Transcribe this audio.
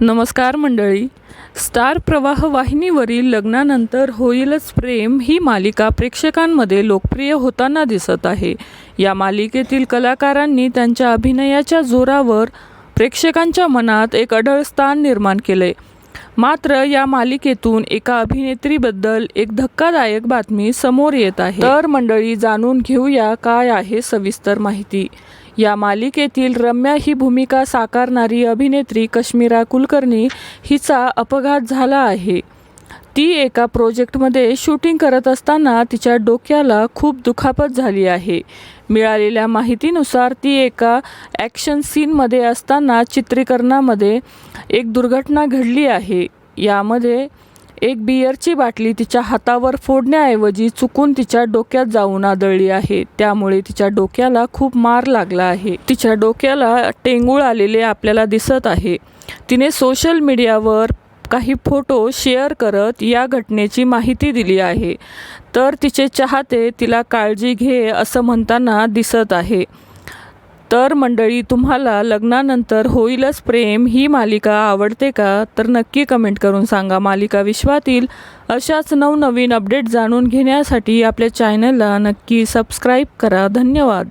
नमस्कार मंडळी. स्टार प्रवाह वाहिनीवरील लग्नानंतर होईलच प्रेम ही मालिका प्रेक्षकांमध्ये लोकप्रिय होताना दिसत आहे. या मालिकेतील कलाकारांनी त्यांच्या अभिनयाच्या जोरावर प्रेक्षकांच्या मनात एक अढळ स्थान निर्माण केले. मात्र या मालिकेतून एका अभिनेत्रीबद्दल एक धक्कादायक बातमी समोर येत आहे. तर मंडळी जाणून घेऊया काय आहे सविस्तर माहिती. या मालिकेतील रम्या ही भूमिका साकारणारी अभिनेत्री कश्मीरा कुलकर्णी हिचा अपघात झाला आहे. ती एका प्रोजेक्टमध्ये शूटिंग करत असताना तिच्या डोक्याला खूप दुखापत झाली आहे. मिळालेल्या माहितीनुसार ती एका ॲक्शन सीनमध्ये असताना चित्रीकरणामध्ये एक दुर्घटना घडली आहे. यामध्ये एक बियरची बाटली तिच्या हातावर फोडण्याऐवजी चुकून तिच्या डोक्यात जाऊन आदळली आहे. त्यामुळे तिच्या डोक्याला खूप मार लागला आहे. तिच्या डोक्याला टेंगूळ आलेले आपल्याला दिसत आहे. तिने सोशल मीडियावर काही फोटो शेअर करत या घटनेची माहिती दिली आहे. तर तिचे चाहते तिला काळजी घे असं म्हणताना दिसत आहे. तर मंडळी तुम्हाला लग्नानंतर होईलच प्रेम. ही मालिका आवडते का? तर नक्की कमेंट करून सांगा. मालिका विश्वातील अशाच नवनवीन अपडेट जाणून घेण्यासाठी आपल्या चॅनलला नक्की सबस्क्राईब करा. धन्यवाद.